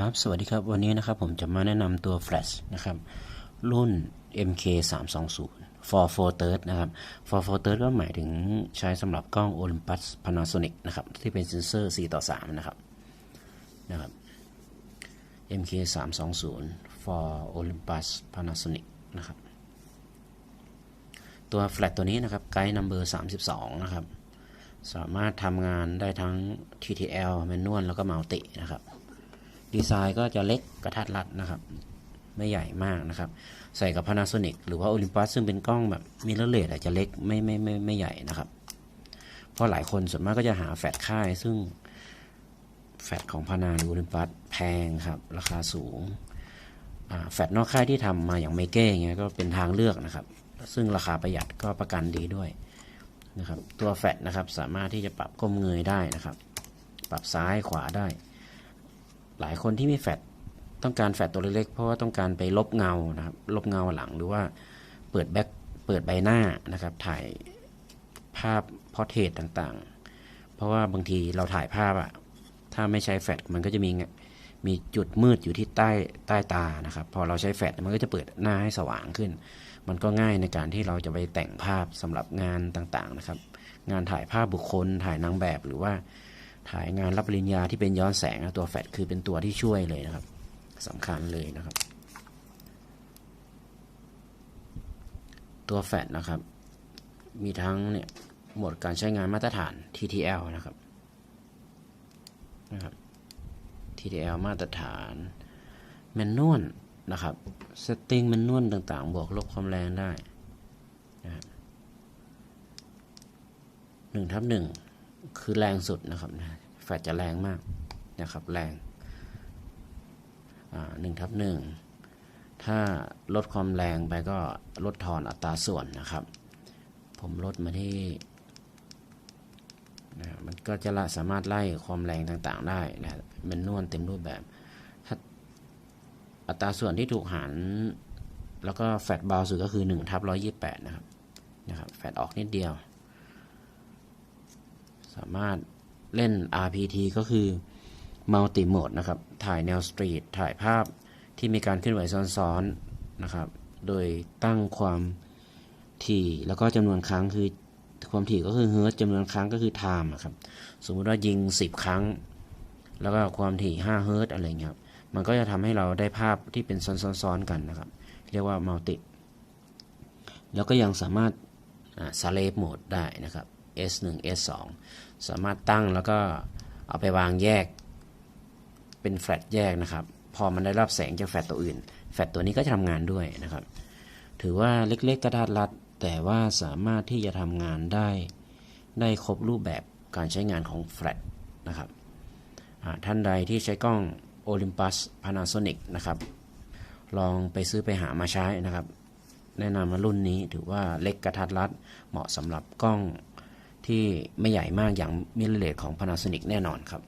ครับสวัสดีครับวันนี้นะครับผมจะมาแนะนำตัว Flash นะครับ รุ่น MK 3 2 0 for f o r t h i r d นะครับ for f o r t h i r d ก็หมายถึงใช้สำหรับกล้อง Olympus Panasonic นะครับ ที่เป็นเซนเซอร์ 4 ต่อ 3 นะครับนะครับ MK 3 2 0 for Olympus Panasonic นะครับ ตัว Flash ตัวนี้นะครับไกด์นัมเบอร์32 นะครับ สามารถทำงานได้ทั้ง TTL Manual แล้วก็ Multi นะครับ ดีไซน์ก็จะเล็กกระทัดรัดนะครับ ไม่ใหญ่มากนะครับ ใส่กับ Panasonic หรือว่า Olympus ซึ่งเป็นกล้องแบบมิเรอร์เลสอาจจะเล็กไม่ไม่ไม่ไม่ใหญ่นะครับ เพราะหลายคนส่วนมากก็จะหาแฟลชค่าย ซึ่งแฟลชของพานาหรือ Olympus แพงครับ ราคาสูงแฟลชนอกค่ายที่ทำมาอย่างเมเก้เงี้ยก็เป็นทางเลือกนะครับ ซึ่งราคาประหยัดก็ประกันดีด้วยนะครับ ตัวแฟลชนะครับสามารถที่จะปรับก้มเงยได้นะครับ ปรับซ้ายขวาได้ หลายคนที่มีแฟลชต้องการแฟลชตัวเล็กๆเพราะว่าต้องการไปลบเงานะครับ ลบเงาหลังหรือว่าเปิดแบ็คเปิดใบหน้านะครับ ถ่ายภาพพอร์เทรตต่างๆ เพราะว่าบางทีเราถ่ายภาพอะถ้าไม่ใช้แฟลชมันก็จะมีมีจุดมืดอยู่ที่ใต้ใต้ตานะครับ พอเราใช้แฟลชมันก็จะเปิดหน้าให้สว่างขึ้น มันก็ง่ายในการที่เราจะไปแต่งภาพสำหรับงานต่างๆนะครับ งานถ่ายภาพบุคคลถ่ายนางแบบหรือว่า ถ่ายงานรับปริญญาที่เป็นย้อนแสงนะตัวแฟลชคือเป็นตัวที่ช่วยเลยนะครับสำคัญเลยนะครับ ตัวแฟลชนะครับ มีทั้งเนี่ยโหมดการใช้งานมาตรฐาน TTL นะครับนะครับ TTL มาตรฐานแมนนวลนะครับเซตติ้งแมนนวลต่างๆ บวกลบความแรงได้นะครับหนึ่งทับหนึ่ง คือแรงสุดนะครับนะแฟลจะแรงมากนะครับแรงหนึ่งทับหนึ่งถ้าลดความแรงไปก็ลดทอนอัตราส่วนนะครับ ผมลดมาที่นะมันก็จะสามารถไล่ความแรงต่างๆได้นะเป็นนวลเต็มรูปแบบถ้าอัตราส่วนที่ถูกหารแล้วก็แฟลชเบาสุดก็คือ1ทับ128 นะครับนะครับแฟลชออกนิดเดียว สามารถเล่น RPT ก็คือ Multi Mode นะครับ ถ่ายแนวสตรีท ถ่ายภาพที่มีการเคลื่อนไหวซ้อนๆนะครับ โดยตั้งความถี่แล้วก็จำนวนครั้งคือความถี่ก็คือเฮิร์ตจำนวนครั้งก็คือไทม์ครับ สมมติว่ายิง 10 ครั้ง แล้วก็ความถี่5เฮิร์ตอะไรเงี้ยครับ มันก็จะทำให้เราได้ภาพที่เป็นซ้อนๆกันนะครับ เรียกว่า Multi แล้วก็ยังสามารถสเลปโหมดได้นะครับ S1 S2 สามารถตั้งแล้วก็เอาไปวางแยก เป็นแฟลชแยกนะครับ พอมันได้รับแสงจากแฟลชตัวอื่น แฟลชตัวนี้ก็จะทำงานด้วยนะครับ ถือว่าเล็กๆกระดาษรัด แต่ว่าสามารถที่จะทำงานได้ ได้ครบรูปแบบการใช้งานของแฟลชนะครับท่านใดที่ใช้กล้อง Olympus Panasonic นะครับ ลองไปซื้อไปหามาใช้นะครับ แนะนำมารุ่นนี้ถือว่าเล็กกระทัดรัด เหมาะสำหรับกล้อง ที่ไม่ใหญ่มากอย่างมิเรเลตของ Panasonic แน่นอนครับ